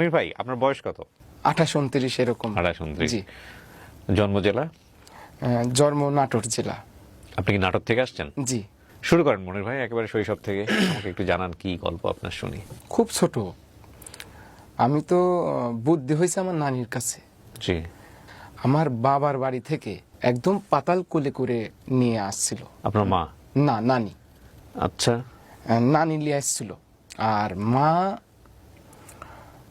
মনির ভাই আপনার বয়স কত? আঠাশ উনত্রিশ এরকম। আঠাশ উনত্রিশ। জি। জন্ম জেলা? জন্ম নাটোর জেলা। আপনি কি নাটক থেকে আসছেন? জি। শুরু করেন মনির ভাই একেবারে শৈশব থেকে। আমাকে একটু জানান কি গল্প আপনার শুনি। খুব ছোট। আমি তো বুদ্ধি হয়েছে আমার নানির কাছে। জি। আমার বাবার বাড়ি থেকে একদম পাতাল কোলে করে নিয়ে আসছিল। আপনার মা? না নানি। আচ্ছা। নানি নিয়ে আসছিল। আর মা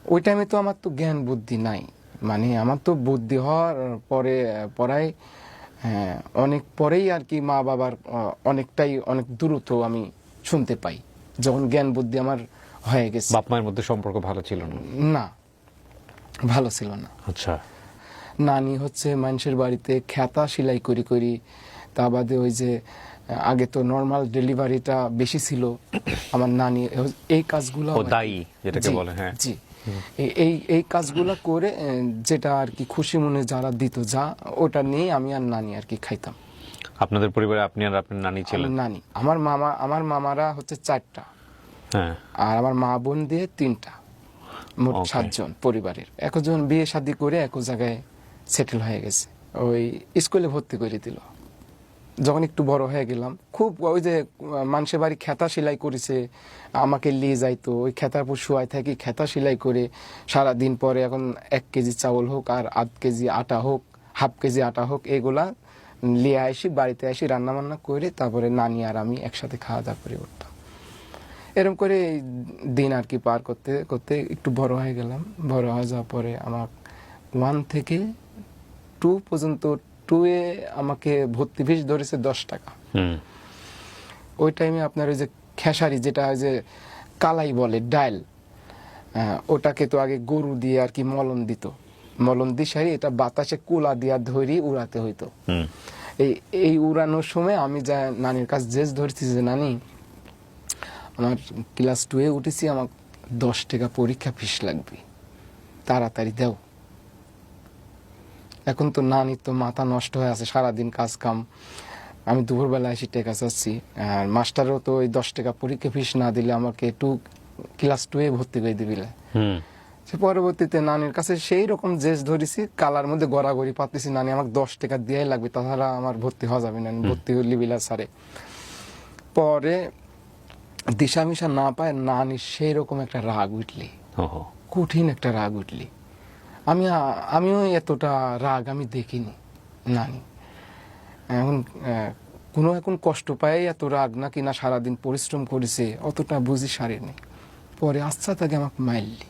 ওই টাইমে তো আমার তো জ্ঞান বুদ্ধি নাই। মানে আমার তো বুদ্ধি হওয়ার পরে পড়ায় হ্যাঁ, অনেক পরেই আর কি মা বাবার অনেকটাই অনেক দ্রুত আমি শুনতে পাই। যখন জ্ঞান বুদ্ধি আমার হয়ে গেছে। বাপ মায়ের মধ্যে সম্পর্ক ভালো ছিল না? না ভালো ছিল না। আচ্ছা। নানি হচ্ছে মানুষের বাড়িতে খেতা সেলাই করি করি তা বাদে ওই যে আগে তো নর্মাল ডেলিভারিটা বেশি ছিল। আমার নানি এই কাজগুলো দায়ী যেটাকে বলে হ্যাঁ। জি। এই- এই কাজগুলো করে যেটা আর কি খুশি মনে যারা দিত যা ওটা নিয়ে আমি আর নানি আর কি খাইতাম। আপনাদের পরিবারে আপনি আর আপনার নানি ছিলেন? আমার নানি। আমার মামা আমার মামারা হচ্ছে চারটা। হ্যাঁ। আর আমার মা বোন দিয়ে তিনটা। মোট সাতজন পরিবারের। একজন বিয়ে শাদি করে এক জায়গায় সেটেল হয়ে গেছে। ওই স্কুলে ভর্তি করে দিল। যখন একটু বড় হয়ে গেলাম, খুব ওই যে মানুষের বাড়ি খেতা সেলাই করেছে, আমাকে নিয়ে যাইতো, ওই খেতার উপর শুয়াই থাকি, খেতা সেলাই করে সারা দিন পরে এখন এক কেজি চাউল হোক আর আধ কেজি আটা হোক, হাফ কেজি আটা হোক, এগুলা নিয়ে আসি, বাড়িতে আসি রান্না বান্না করে তারপরে নানি আর আমি একসাথে খাওয়া দাওয়া করে উঠতাম। এরকম করে দিন আর কি পার করতে করতে একটু বড় হয়ে গেলাম। বড় হয়ে যাওয়ার পরে আমার ওয়ান থেকে টু পর্যন্ত টু এ আমাকে ভর্তি ফিস ধরেছে দশ টাকা। হুম। ওই টাইমে আপনার ওই যে খেসারি যেটা ওই যে কালাই বলে ডাইল ওটাকে তো আগে গরু দিয়ে আর কি মলন দিত। মলন দিয়ে সারি এটা বাতাসে কুলা দিয়া ধরি উড়াতে হইতো। এই এই উড়ানোর সময় আমি যা নানির কাছে জেস ধরছি যে নানি আমার ক্লাস টুয়ে উঠেছি আমার দশ টাকা পরীক্ষা ফিস লাগবে। তাড়াতাড়ি দাও। এখন তো নানির তো মাথা নষ্ট হয়ে আছে সারাদিন কাজ কাম। আমি দুপুরবেলা এসে টেকা চাচ্ছি আর মাস্টারও তো ওই দশ টাকা পরীক্ষা ফিস না দিলে আমাকে টু ক্লাস টুয়ে ভর্তি করে দিবিলে সে পরবর্তীতে নানির কাছে সেই রকম জেস ধরেছি কালার মধ্যে গড়াগড়ি পাতেছি নানি আমাকে দশ টাকা দিয়াই লাগবে তাছাড়া আমার ভর্তি হওয়া যাবে না ভর্তি হলি বিলা সারে পরে দিশা মিশা না পায় নানি সেই রকম একটা রাগ উঠলি। কঠিন একটা রাগ উঠলি। আমি, আমিও এতটা রাগ আমি দেখিনি, নানি। এখন কোনো এখন কষ্ট পায় এত রাগ নাকি না সারাদিন পরিশ্রম করেছে, অতটা বুঝি সারেনি। পরে আচ্ছা তাকে আমাকে মাইললি